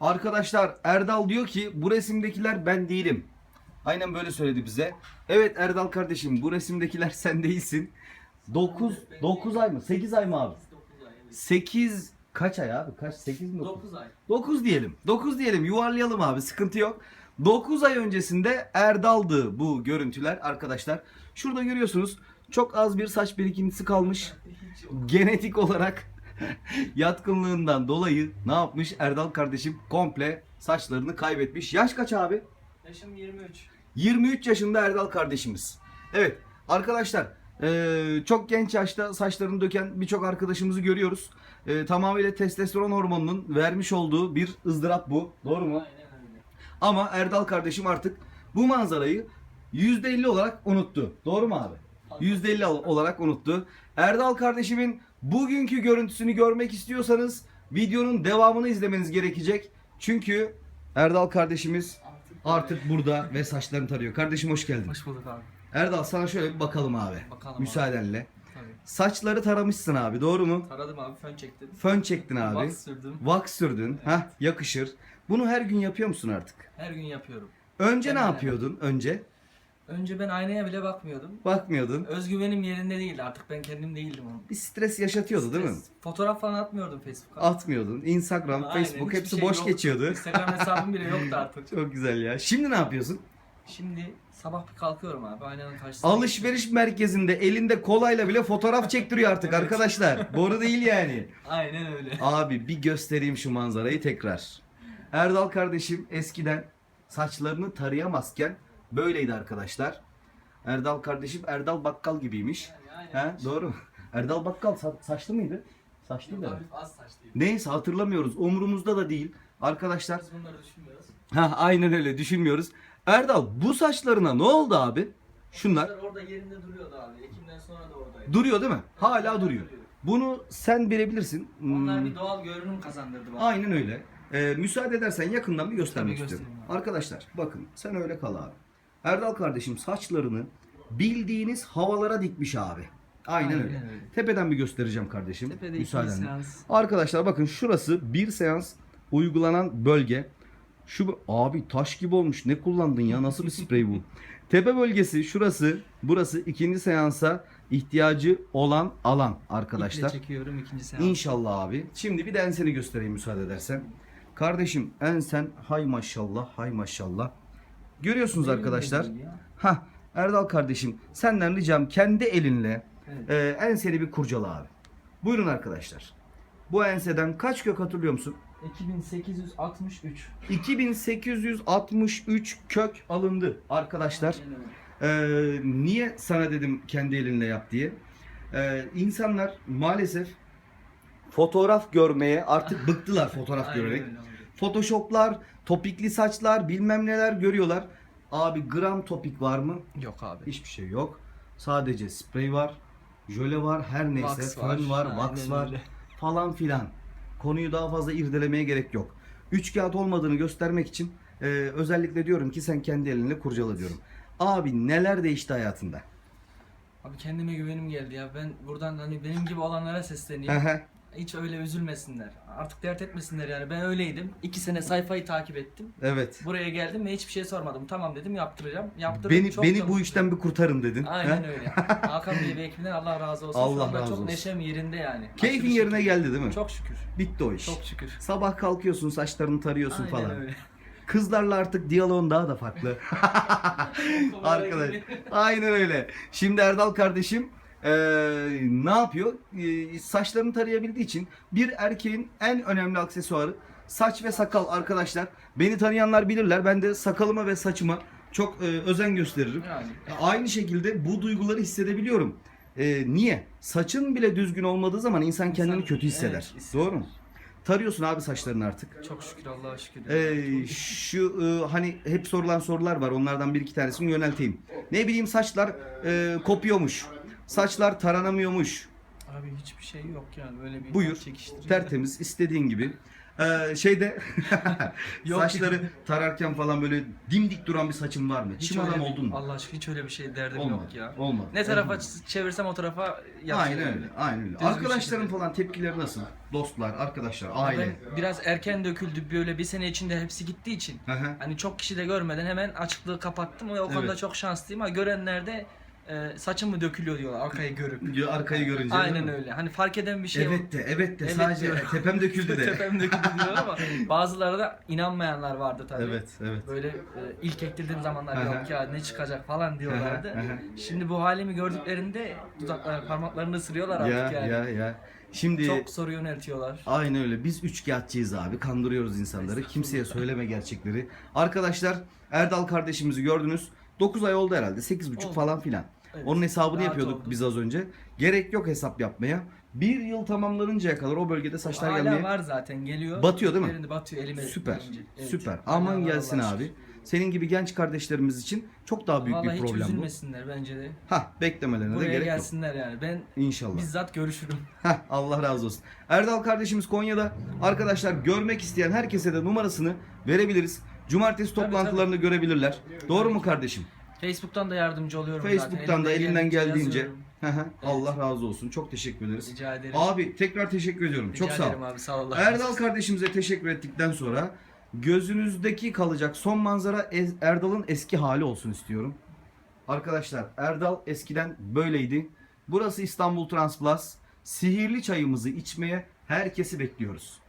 Arkadaşlar Erdal diyor ki bu resimdekiler ben değilim. Aynen böyle söyledi bize. Evet Erdal kardeşim bu resimdekiler sen değilsin. 9 9 ay mı? 8 ay mı abi? 8 kaç ay abi? Kaç? 8 mi? 9 ay. 9 diyelim. 9 diyelim. Yuvarlayalım abi. Sıkıntı yok. 9 ay öncesinde Erdal'dı bu görüntüler arkadaşlar. Şurada görüyorsunuz çok az bir saç birikintisi kalmış. Genetik olarak yatkınlığından dolayı ne yapmış Erdal kardeşim komple saçlarını kaybetmiş. Yaş kaç abi? Yaşım 23. 23 yaşında Erdal kardeşimiz. Evet arkadaşlar eee, çok genç yaşta saçlarını döken birçok arkadaşımızı görüyoruz. Eee, tamamıyla testosteron hormonunun vermiş olduğu bir ızdırap bu. Doğru mu? Aynen öyle. Ama Erdal kardeşim artık bu manzarayı %50 olarak unuttu. Doğru mu abi? %50 ol- olarak unuttu. Erdal kardeşimin bugünkü görüntüsünü görmek istiyorsanız videonun devamını izlemeniz gerekecek. Çünkü Erdal kardeşimiz artık burada ve saçlarını tarıyor. Kardeşim hoş geldin. Hoş bulduk abi. Erdal sana şöyle bir bakalım abi. Bakalım abi. Müsaadenle. Tabii. Saçları taramışsın abi doğru mu? Taradım abi fön çektim. Fön çektin abi. Wax sürdüm. Wax sürdün. Hah yakışır. Bunu her gün yapıyor musun artık? Her gün yapıyorum. Önce ne Hemen hemen. yapıyordun? Önce Önce ben aynaya bile bakmıyordum. bakmıyordun. Özgüvenim yerinde değildi artık ben kendim değildim onun. Bir stres yaşatıyordu değil mi? Stres. Fotoğraf falan atmıyordum Facebook'a. Atmıyordun. Instagram, Aynen, Facebook hiçbir hepsi şey boş yoktu. geçiyordu. Instagram hesabım bile yoktu artık. Çok güzel ya. Şimdi ne yapıyorsun? Şimdi sabah bir kalkıyorum abi aynanın karşısına. Alışveriş merkezinde elinde kolayla bile fotoğraf çektiriyor artık Evet. arkadaşlar. Boru değil yani. Aynen öyle. Abi bir göstereyim şu manzarayı tekrar. Erdal kardeşim eskiden saçlarını tarayamazken böyleydi arkadaşlar. Erdal kardeşim Erdal Bakkal gibiymiş. He, doğru mu? Erdal Bakkal sa- saçlı mıydı? Evet. abi az saçlıyım. Neyse hatırlamıyoruz. Umurumuzda da değil. Arkadaşlar Biz bunları düşünmüyoruz. ha aynen öyle düşünmüyoruz. Erdal bu saçlarına ne oldu abi? Şunlar Bunlar orada yerinde duruyordu abi. Ekimden sonra da oradaydı. duruyor değil mi? Hala duruyor. Bunu sen bilebilirsin. Onlar Hmm, bir doğal görünüm kazandırdı bana. Aynen öyle. Ee, müsaade edersen yakından bir göstermek Tabii istiyorum. göstereyim abi. Arkadaşlar bakın sen öyle kal abi. Erdal kardeşim saçlarını bildiğiniz havalara dikmiş abi. Aynen, Aynen öyle. öyle. Tepeden bir göstereceğim kardeşim. Tepede iki müsaadenle. seans. Arkadaşlar bakın şurası bir seans uygulanan bölge. Şu abi taş gibi olmuş. Ne kullandın ya? Nasıl bir sprey bu? Tepe bölgesi şurası. Burası ikinci seansa ihtiyacı olan alan arkadaşlar. İple çekiyorum ikinci seans. İnşallah abi. Şimdi bir de enseni göstereyim müsaade edersen. Kardeşim ensen hay maşallah hay maşallah. Görüyorsunuz arkadaşlar. Ha Erdal kardeşim senden ricam kendi elinle Evet. e, enseni bir kurcala abi. Buyurun arkadaşlar. Bu enseden kaç kök hatırlıyor musun? 2863. 2863 kök alındı arkadaşlar. Aynen. Ee, niye sana dedim kendi elinle yap diye. Ee, insanlar maalesef fotoğraf görmeye artık bıktılar fotoğraf Aynen görerek. öyle abi. Photoshoplar, topikli saçlar, bilmem neler görüyorlar. Abi gram topik var mı? Yok abi. Hiçbir şey yok. Sadece sprey var, jöle var, her neyse, Wax fön var, var, wax var öyle. falan filan. Konuyu daha fazla irdelemeye gerek yok. Üç kağıt olmadığını göstermek için e, özellikle diyorum ki sen kendi elinle kurcala diyorum. Abi neler değişti hayatında? Abi kendime güvenim geldi ya. Ben buradan hani benim gibi olanlara hı. Hiç öyle üzülmesinler. Artık dert etmesinler yani. Ben öyleydim. İki sene sayfayı takip ettim. evet. Buraya geldim ve hiçbir şey sormadım. Tamam dedim yaptıracağım. Yaptırdım. Beni çok beni bu işten bir kurtarın dedin. Aynen He? öyle. Hakan Bey ve ekibinden Allah razı olsun. Allah Şu anda razı çok olsun. neşem yerinde yani. Keyfin Aşırı yerine şükür. geldi değil mi? Çok şükür. Bitti o iş. Çok şükür. Sabah kalkıyorsun saçlarını tarıyorsun Aynen falan. öyle. Kızlarla artık diyaloğun daha da farklı. Arkadaş. Aynen öyle. Şimdi Erdal kardeşim eee, ne yapıyor? Eee, saçlarını tarayabildiği için bir erkeğin en önemli aksesuarı saç ve sakal arkadaşlar. Beni tanıyanlar bilirler. Ben de sakalıma ve saçıma çok eee, özen gösteririm. Yani. Aynı şekilde bu duyguları hissedebiliyorum. Eee, niye? Saçın bile düzgün olmadığı zaman insan kendini İnsan- kötü hisseder. evet, hisseder. Doğru mu? Tarıyorsun abi saçlarını artık. Çok şükür Allah'a şükür. Ee, şu e, hani hep sorulan sorular var. Onlardan bir iki tanesini yönelteyim. Ne bileyim saçlar e, kopuyormuş. Saçlar taranamıyormuş. Abi hiçbir şey yok yani böyle bir Buyur. Tertemiz istediğin gibi. Ee, şeyde Yok. saçları tararken falan böyle dimdik duran bir saçın var mı? Hiç Çim öyle adam bir- oldun mu? Allah aşkına hiç öyle bir şey derdim Olmadı. yok ya. Olmadı. Ne tarafa Olmadı. ç- çevirsem o tarafa yatıyor. Aynen öyle. Aynen öyle. Arkadaşların şekilde. falan tepkileri nasıl? dostlar, arkadaşlar, aile. Ben biraz erken döküldü böyle bir sene içinde hepsi gittiği için. Hı hı. Hani çok kişi de görmeden hemen açıklığı kapattım. O konuda Evet. çok şanslıyım ama görenler de e, saçım mı dökülüyor diyorlar arkayı görüp. Gö- Arkayı görünce. değil Aynen mi? öyle. Hani fark eden bir şey yok. Evet de, evet de. Evet Sadece diyor. tepem döküldü de. Tepem döküldü diyor ama bazıları da inanmayanlar vardı tabii. evet, evet. Böyle e, ilk ektirdiğim zamanlar hı. yok ya ne çıkacak falan diyorlardı. Şimdi bu halimi gördüklerinde dudaklar parmaklarını ısırıyorlar Ya, artık yani. ya, ya. Şimdi Çok soru yöneltiyorlar. Aynen öyle. Biz üçkağıtçıyız abi. Kandırıyoruz insanları. Kimseye söyleme gerçekleri. Arkadaşlar Erdal kardeşimizi gördünüz. 9 ay oldu herhalde. 8,5 Oldu. falan filan. Evet, Onun hesabını rahat yapıyorduk oldu. biz az önce. Gerek yok hesap yapmaya. Bir yıl tamamlanıncaya kadar o bölgede saçlar Hala gelmeye var zaten geliyor. Batıyor değil mi? Yerinde batıyor elime. süper. gelince. Evet. Süper. Hala Aman var gelsin Allah'a abi. şükür. Senin gibi genç kardeşlerimiz için çok daha büyük Vallahi bir hiç problem bu. üzülmesinler bence de. Ha beklemelerine de Buraya gerek yok. gelsinler yani. Ben İnşallah. bizzat görüşürüm. Heh, Allah razı olsun. Erdal kardeşimiz Konya'da. Arkadaşlar görmek isteyen herkese de numarasını verebiliriz. Cumartesi toplantılarını görebilirler. Doğru mu kardeşim? Facebook'tan da yardımcı oluyorum Facebook'tan zaten. da elinden geldiğince. yazıyorum. Hı hı, Allah razı olsun. Çok teşekkür ederiz. Rica ederim. Abi tekrar teşekkür ediyorum. Rica Çok sağ ol. ederim abi sağ ol. Erdal kardeşimize teşekkür ettikten sonra gözünüzdeki kalacak son manzara Ez- Erdal'ın eski hali olsun istiyorum. Arkadaşlar Erdal eskiden böyleydi. Burası İstanbul Transplus. Sihirli çayımızı içmeye herkesi bekliyoruz.